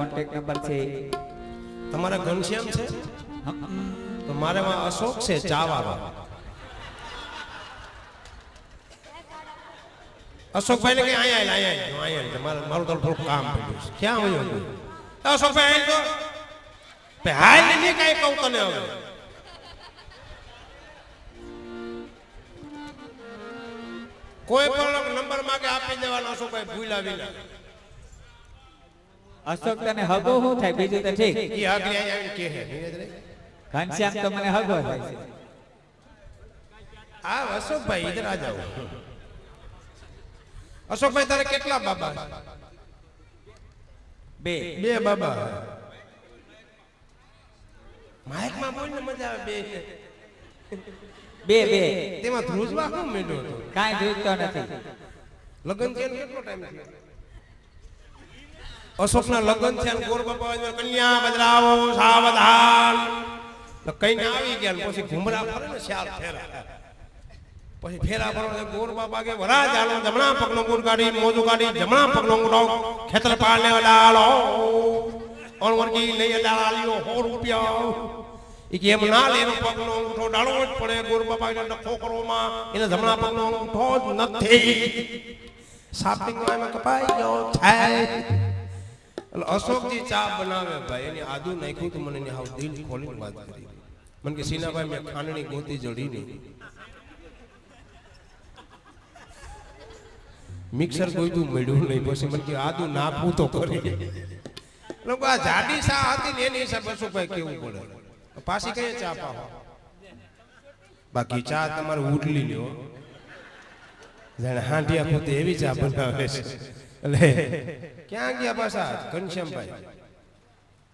Contact number છે. તમારા ઘનશ્યામ છે? તો મારે માં અશોક છે ચાવાળો અશોકભાઈ ને કઈ અહીંયા અહીંયા અહીંયા આયેલ. મારું તો થોડું કામ પડ્યું છે. ક્યાં હોય હતું અશોકભાઈ હાલ તો હાલ ને નહીં કઈ કહું તને હવે. કોઈ પણ નંબર માંગે આપી દેવાનો અશોકભાઈ ભૂલા વિના અશોક તને હગો શું થાય? બીજું તો ઠીક. ઈ આગળ આવીને. ઘનશ્યામ તો મને હગો થાય છે આ અશોકભાઈ ઇધર આ જાઓ અશોકભાઈ તારે કેટલા બાબા બે. બે બાબા માઇકમાં બોલ ને મજા આવે બે બે બે. તેમાં ધ્રુજવા શું મેળ્યો કાંઈ જોઈતો નથી. લગન કેટલો ટાઈમ થયો? અશોકના લગ્ન છે ને ગોર બાપા કન્યા બદલાવો સાવધાન. તો કઈને આવી ગયા પછી ઘુમરા ફરે ને શ્યાલ ફેરા. પછી ફેરા ફરો ગોર બાપા કે વરા ચાલો જમણા પગનો ગુર કાઢી મોજું કાઢી જમણા પગનો ગુડો ખેતર પાડને ડાળો ઓન વર્ગી લઈ ડાળીઓ સો રૂપિયા. એ કે એમ ના લે એનો પગનો અંગૂઠો ડાળવો જ પડે. ગોર બાપા એને નખો કરવામાં એને જમણા પગનો અંગૂઠો જ નથી. સાપિંગ કપાઈ ગયો થાય. એટલે અશોકજી ચા બનાવે ભાઈ એની આદુ નાખ્યું તો મને હાવ દિલ ખોલીને વાત કરી. મને કે સીનાભાઈ મેં ખાંડણી ગોતી જડી નહીં. મિક્સર કોઈ તું મળ્યું નહીં પછી મને કે આદુ નાખવું તો કરી લોકો આ જાડી ચા હતી ને એની હિસાબે ભાઈ કેવું પડે? પાછી કઈ ચા પાવા. બાકી ચા તમારે ઉડલી લ્યો. જાણે હાંડિયા પોતે એવી ચા બનાવે છે. એટલે ક્યાં ગયા પાછા? ઘનશ્યામભાઈ.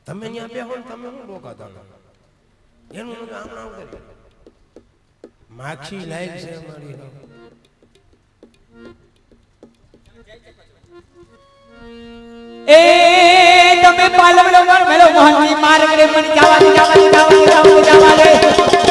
તમે ત્યાં બેહો ને તમે શું ડોકા દાણો એનું મને આમ આમ કરી. માખી લાયક છે અમારી. એ તમે પાલવડો મર મેલો મોહનજી માર્ગ રે મન જવા દે, જવા દે, જવા દે, જવા દે.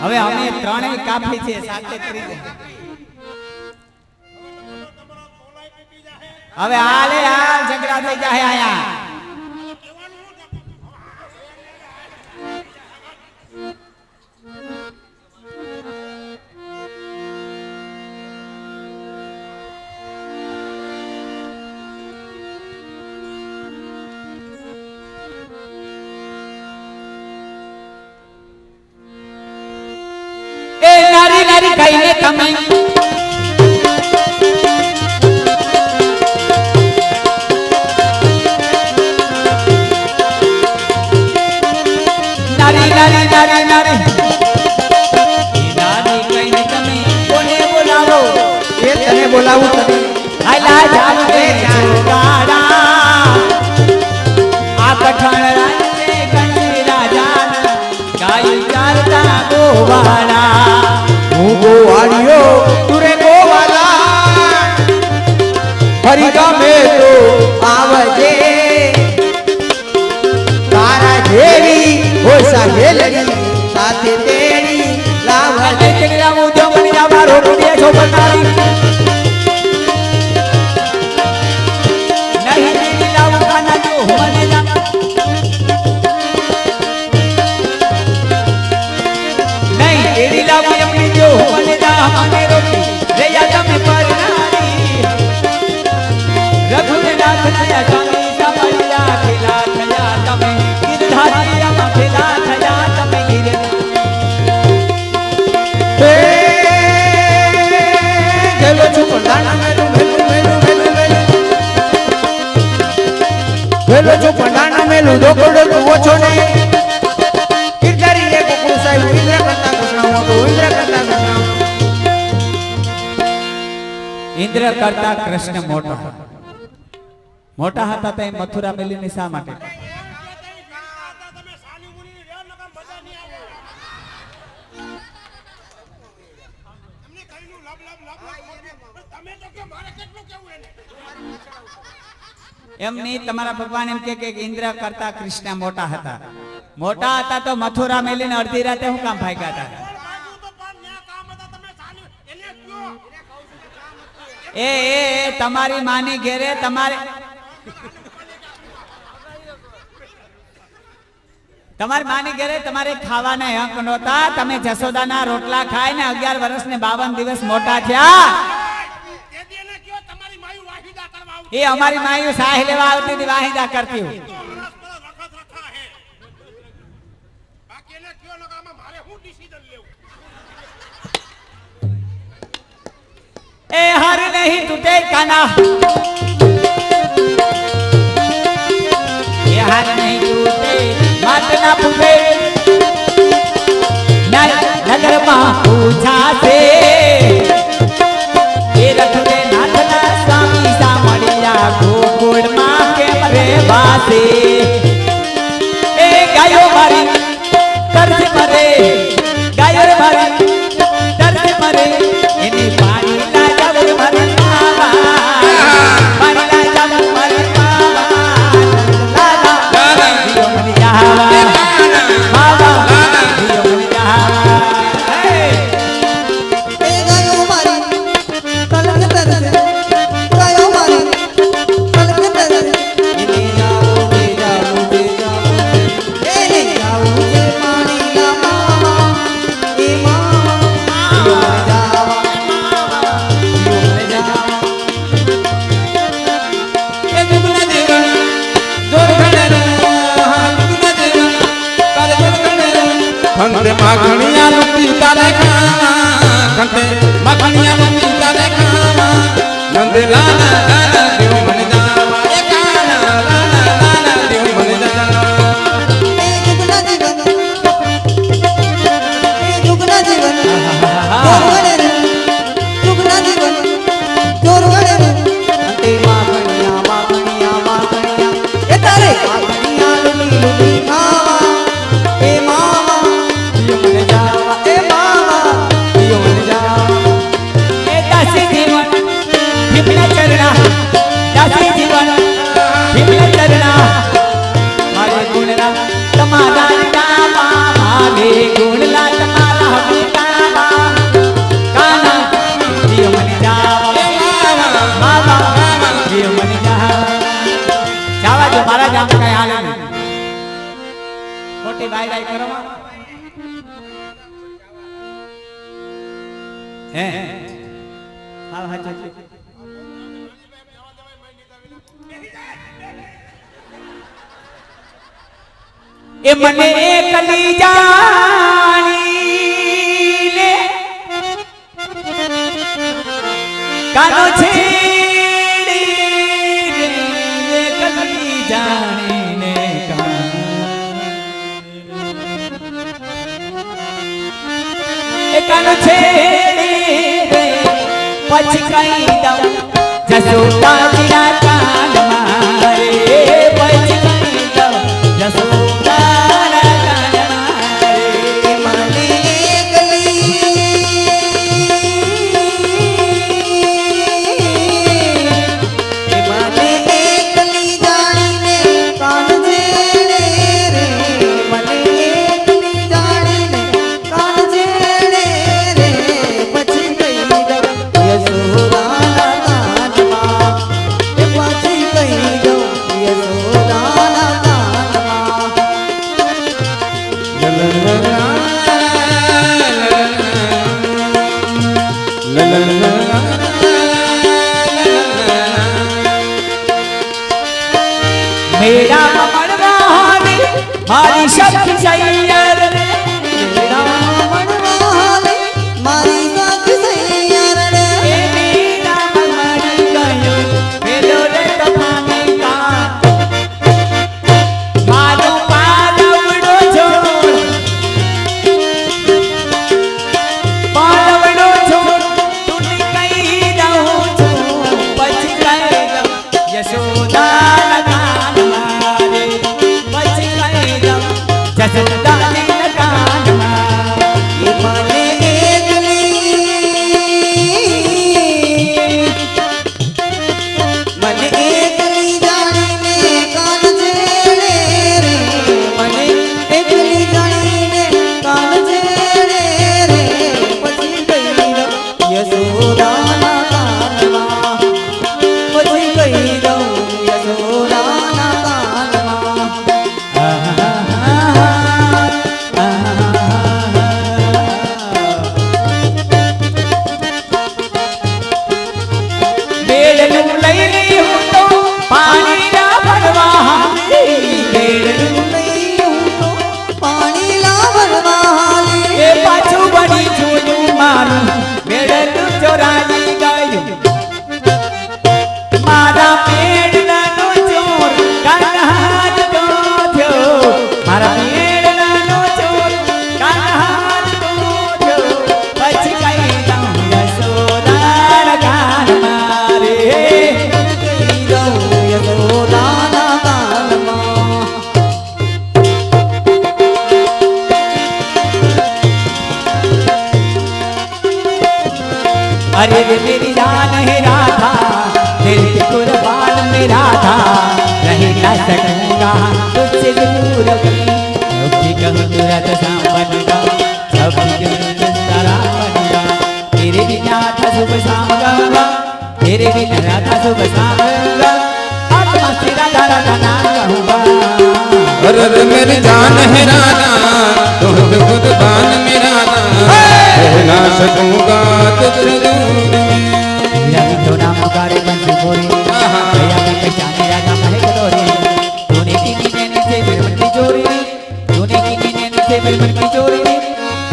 હવે અમે ત્રણેય કાફી છે સાથે હવે હાલે હાલ ઝઘડા થઈ જાય આયા નારી કહીને તમે. નારી કહીને તમે કોને બોલાવો? એ હું ગોવાળિયો તુરે ગોવાલા. ફરી ગમે તો આવજે. તારા જેવી હો સાહેલ સાથે તેડી લાવજે. ચંગલા મુજો મની અમારો રૂપિયા છો બનાવી તું ઓછો નહીં લે સાહેબ ઇન્દ્ર કરતા કૃષ્ણ મોટો ઇન્દ્ર કરતા કૃષ્ણ ઇન્દ્ર કરતા કૃષ્ણ મોટા મોટા હતા તે મથુરા મેલીને શા માટે એમ નહીં તમારા ભગવાન એમ કે ઇન્દ્ર કરતા કૃષ્ણ મોટા હતા. મોટા હતા તો મથુરા મેલીને અડધી રાતે હું કામ ભાગ્યા હતા? એ એ, તમારી માની ઘેરે તમારે તમારી માની ઘેરે તમારે ખાવાના હક નહોતા. તમે જસોદાના રોટલા ખાઈને અગિયાર વર્ષ ને બાવન દિવસ મોટા થયા. એ અમારી માયું સાહ લેવા આવતી હતી વાહિદા કરતી હોય. એ હાર નહીં તૂટે કાના. એ હાર નહીં તૂટે માત ના ફૂટે નગરમાં પૂછાશે. એ રખડે abrir. ખોટી બાય બાય કરો. હે? હા હા ચાચી એ મને એકલી જાણીને કાનો છેડી પછી કઈ દઉં જસોદાજીના तेरे बिना था सुबह शाम गंगा तेरे बिना था सुबह शाम गंगा आज मस्ती राधा राधा नाम कहूँगा अरे रे मेरी जान है राधा तुम तो खुद बान मेरा रह ना सकूंगा तुझसे दूर में तेरा भी तो नाम पुकारे बन से बोरे भैया मैं पहचाने राजा कहे कटोरे तूने की नी नैनी से फिर मन की चोरी नी तूने की नी नैनी से फिर मन की चोरी नी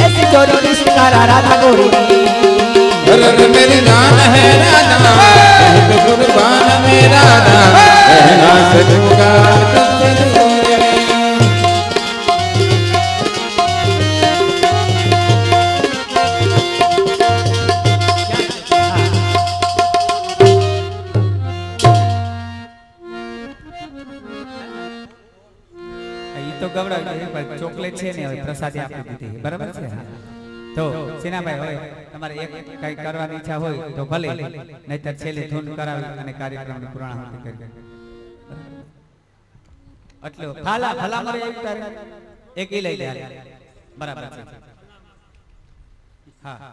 ऐसी चोरी ने शिकारा राधा गोरी नी अरे रे मेरी जान है राधा तुम तो खुद बान मेरा रह ना सकूंगा તમારે એક કઈ કરવાની ઈચ્છા હોય તો ભલે, નહીતર છેલ્લે ધૂન કરાવી અને કાર્યક્રમની પૂર્ણાહુતિ કરી એટલે ફાલા ફાલા મરે એક તારે એક ઈ લઈ લે બરાબર છે. હા.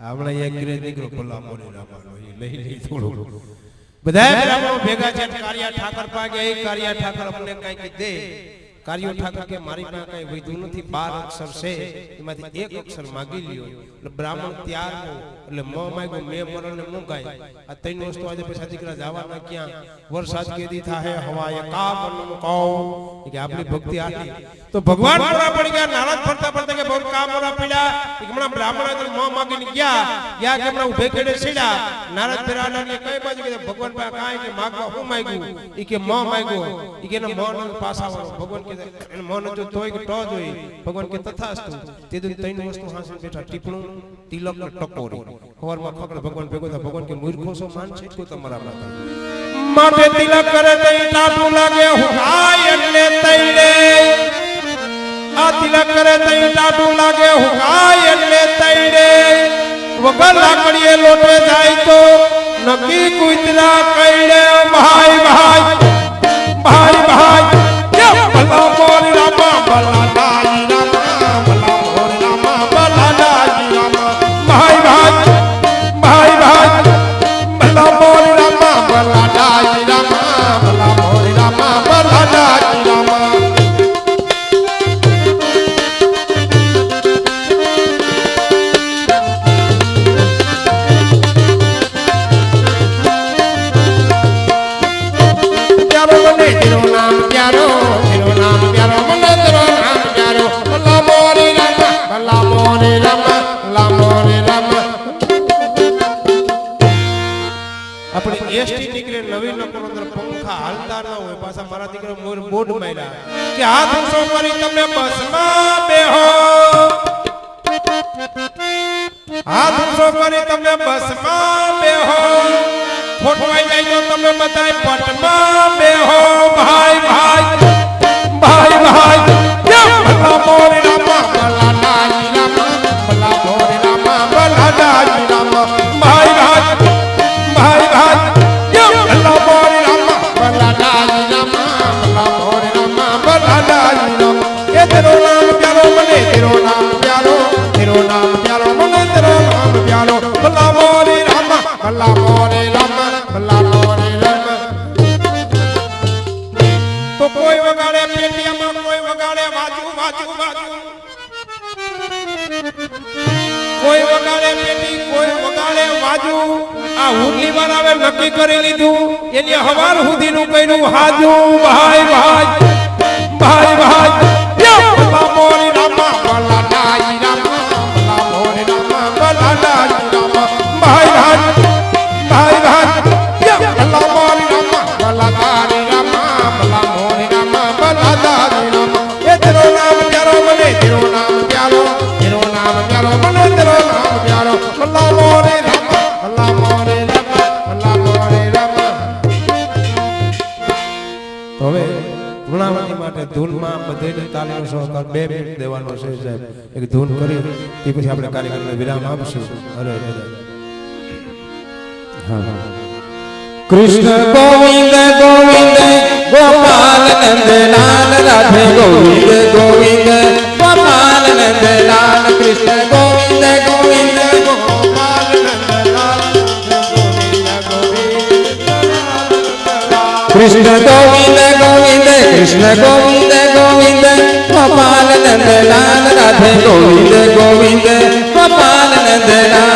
આપણે એક ગ્રે દીકરો ભલા મોરી રામાનો એ લઈ લઈ થોડું બધા ભેગા છે, કારિયા ઠાકર પાગે એ કારિયા ઠાકર અમને કઈ દે. કારિયો ઠાકર કે મારી પાસે કઈ વૈધું નથી. બાર અક્ષર છે. એમાંથી એક અક્ષર માગી લ્યો. એટલે બ્રાહ્મણ ત્યાર એટલે મ માગ્યો મે મરણ ને મુંગાય આ ત્રણ વસ્તુ આજે પૈસા દીકરા જવાના ક્યાં? વરસાદ કેદી થાહે હવાએ કા મન કહો. કે આપણી ભક્તિ આટલી. તો ભગવાન મોરા પડી ગયા નારાજ ફરતા ફરતા કે બહુ કા મોરા પડ્યા કે હમણાં બ્રાહ્મણ આગળ મ માગીને ગયા. ગયા કે હમણાં ઉભે કેડે સીડા નારાજ ફેરાના ને કઈ બાજુ કે ભગવાન પાસે કાંઈ કે માગવા હું માગ્યું? ઈ કે મ માગ્યો. ઈ કે ન મ પાસા વાળો. ભગવાન કે એને મન જો તોય તો જોઈ ભગવાન કે તથાસ્તુ. તે દુન ત્રણ વસ્તુ હાંસી બેઠા. ટીપણું, તિલક ને ટકોરી. ખબરમાં ખકડ ભગવાન ભેગો થા ભગવાન કે મૂર્ખો સો માન છે કો તમારા માતા માથે તિલક કરે તઈ ટાટું લાગે. હુકાય એટલે તઈને આ તિલક કરે તઈ ટાટું લાગે. હુકાય એટલે તઈને વગર લાકડીએ લોટે જાય તો નકી કુતરા કઈડે ભાઈ ભાઈ ભાઈ. એસટી નીકળે નવીન નગર અંદર પંખા હાલતા ન હોય. પાછા મારા દીકરા મોર બોર્ડ માર્યા. કે હાથ ઊંચો કરી તમે બસમાં બેહો. હાથ ઊંચો કરી તમે બસમાં બેહો. ખોટવાઈ જાય તમે બધાય પટમાં બેહો. ભાઈ ભાઈ ભાઈ ભાઈ, યે ભલા મોરી હાજુ ભાઈ ભાઈ. દેવાનો છે સાહેબ. એક ધૂન કરી તે પછી આપણે કાર્યક્રમને વિરામ આપશું. અરે અરે હા કૃષ્ણ ગોવિંદ ગોવિંદ ગોપાલ નંદલાલ રાધે ગોવિંદ ગોવિંદ ગોપાલ નંદલાલ કૃષ્ણ ગોવિંદ ગોવિંદ ગોપાલ ગોવિંદ ગોવિંદ કૃષ્ણ ગોવિંદ ગોવિંદ કૃષ્ણ ગોવિંદ ગોવિંદ ગોપાલ નંદલાલ રાધે ગોવિંદ ગોવિંદ ગોપાલ નંદલાલ કૃષ્ણ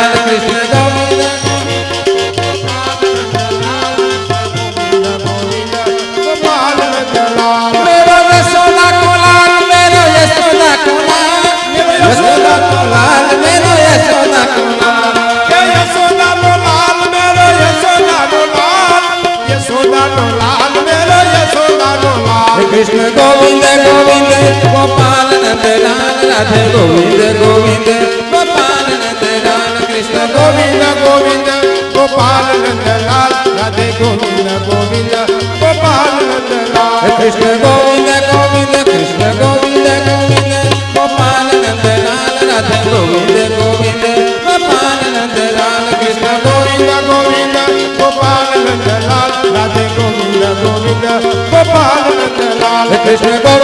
રાધે ગોવિંદ ગોવિંદ ગોપાલ નંદલાલ કૃષ્ણ ગોવિંદ ગોવિંદ ગોપાલ નંદલાલ રાધે ગોવિંદ ગોવિંદ ગોપાલ નંદલાલ કૃષ્ણ ગોવિંદ ગોવિંદ કૃષ્ણ ગોવિંદ ગોવિંદ ગોપાલ નંદલાલ રાધે ગોવિંદ ગોવિંદ ગોપાલ નંદલાલ કૃષ્ણ ગોવિંદ ગોવિંદ ગોપાલ નંદલાલ રાધે ગોવિંદ ગોવિંદ ગોપાલ નંદલાલ કૃષ્ણ ગોવિંદ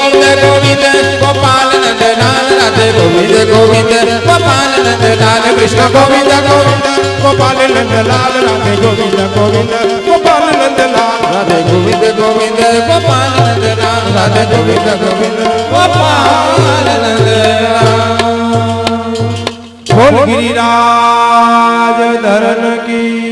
નંદલાલ કૃષ્ણ ગોવિંદ ગોવિંદ. ગોપાલ નંદલાલ રાધે ગોવિંદ ગોવિંદ. ગોપાલ નંદલાલ રાધે ગોવિંદ ગોવિંદ. ગોપાલ નંદલાલ રાધે ગોવિંદ ગોવિંદ. ગોપાલ નંદલાલ બોલ ગિરિરાજ ધરન કી